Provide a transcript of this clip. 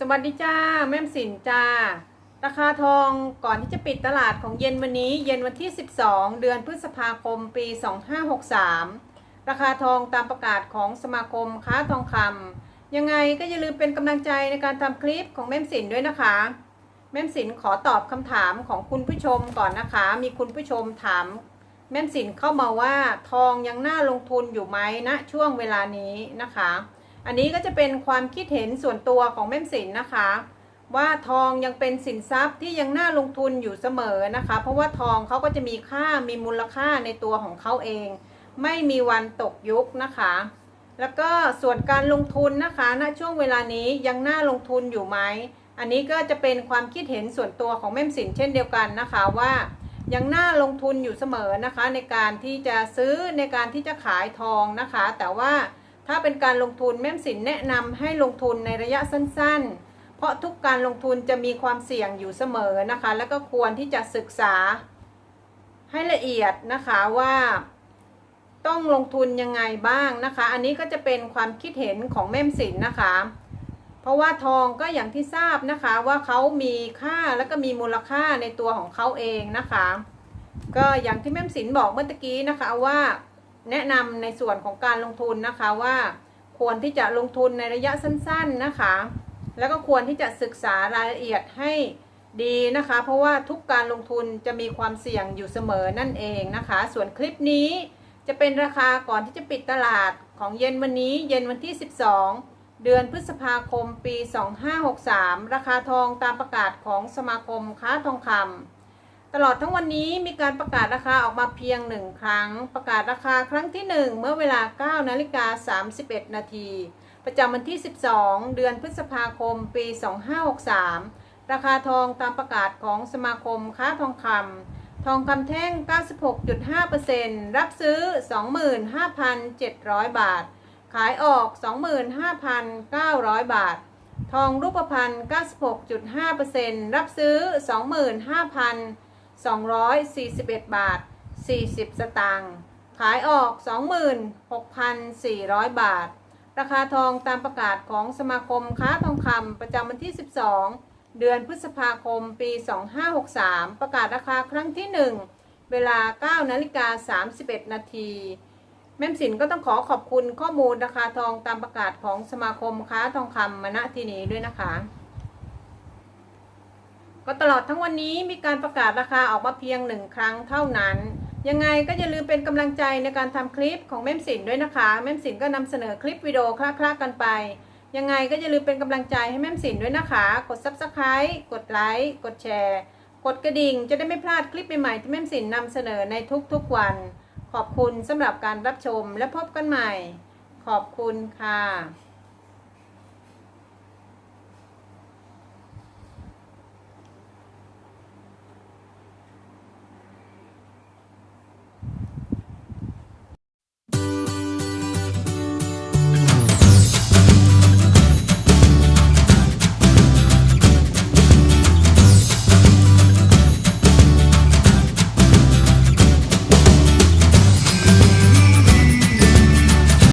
สวัสดีจ้า แม่มสินจ้า ราคาทองก่อนที่จะปิดตลาดของเย็นวันนี้ เย็นวันที่ 12 เดือนพฤษภาคมปี 2563 ราคาทองตามประกาศของสมาคมค้าทองคำยังไงก็อย่าลืมเป็นกำลังใจในการทำคลิปของแม่มสินด้วยนะคะ แม่มสินขอตอบคำถามของคุณผู้ชมก่อนนะคะ มีคุณผู้ชมถาม แม่มสินเข้ามาว่าทองยังน่าลงทุนอยู่ไหมณช่วงเวลานี้นะคะ อันนี้ก็จะเป็นความคิดเห็นส่วนตัวของแม่มสินนะคะ ว่าทองยังเป็นสินทรัพย์ที่ยังน่าลงทุนอยู่เสมอนะคะ เพราะว่าทองเขาก็จะมีค่ามีมูลค่าในตัวของเขาเอง ไม่มีวันตกยุคนะคะ แล้วก็ส่วนการลงทุนนะคะณช่วงเวลานี้ยังน่าลงทุนอยู่ไหมอันนี้ก็จะเป็นความคิดเห็นส่วนตัวของแม่มสินเช่นเดียวกันนะคะว่ายังน่าลงทุนอยู่เสมอนะคะ ในการที่จะซื้อในการที่จะขายทองนะคะ แต่ว่า ถ้าเป็นการลงทุนแม่มสินแนะนำให้ลงทุนในระยะสั้นๆ เพราะทุกการลงทุนจะมีความเสี่ยงอยู่เสมอนะคะ แล้วก็ควรที่จะศึกษาให้ละเอียดนะคะว่าต้องลงทุนยังไงบ้างนะคะ อันนี้ก็จะเป็นความคิดเห็นของแม่มสินนะคะ เพราะว่าทองก็อย่างที่ทราบนะคะว่าเขามีค่าและก็มีมูลค่าในตัวของเขาเองนะคะ ก็อย่างที่แม่มสินบอกเมื่อกี้นะคะว่า แนะนำในส่วนของการลงทุนนะคะว่าควรที่จะลงทุนในระยะสั้นๆนะคะ แล้วก็ควรที่จะศึกษารายละเอียดให้ดีนะคะ เพราะว่าทุกการลงทุนจะมีความเสี่ยงอยู่เสมอนั่นเองนะคะ ส่วนคลิปนี้จะเป็นราคาก่อนที่จะปิดตลาดของเย็นวันนี้เย็นวันที่ 12 เดือนพฤษภาคมปี 2563 ราคาทองตามประกาศของสมาคมค้าทองคำ ตลอดทั้งวันนี้มีการประกาศราคาออกมาเพียงหนึ่งครั้ง ประกาศราคาครั้งที่ 1 เมื่อเวลา 9 นาฬิกา 31 นาที ประจำวันที่ 12 เดือนพฤษภาคม ปี 2563 ราคาทองตามประกาศของสมาคมค้าทองคำทองคำแท่ง 96.5%รับซื้อ 25,700 บาท ขายออก 25,900 บาททองรูปพรรณ96.5%รับซื้อ 241 บาท 40 สตางค์ขายออก 26,400 บาท ราคาทองตามประกาศของสมาคมค้าทองคำประจำวันที่ 12 เดือนพฤษภาคมปี 2563 ประกาศราคาครั้งที่ 1 เวลา 9 นาฬิกา 31 นาที แม่มสินก็ต้องขอขอบคุณข้อมูลราคาทองตามประกาศของสมาคมค้าทองคำมาณที่นี้ด้วยนะคะ ก็ตลอดทั้งวันนี้มีการประกาศราคาออกมาเพียงหนึ่งครั้งเท่านั้น ยังไงก็อย่าลืมเป็นกำลังใจในการทำคลิปของแม่มสินด้วยนะคะ แม่มสินก็นำเสนอคลิปวิดีโอคลาๆกันไป ยังไงก็อย่าลืมเป็นกำลังใจให้แม่มสินด้วยนะคะ กด subscribe กดไลค์ กดแชร์ กดกระดิ่ง จะได้ไม่พลาดคลิปใหม่ๆที่แม่มสินนำเสนอในทุกๆวัน ขอบคุณสำหรับการรับชมและพบกันใหม่ ขอบคุณค่ะ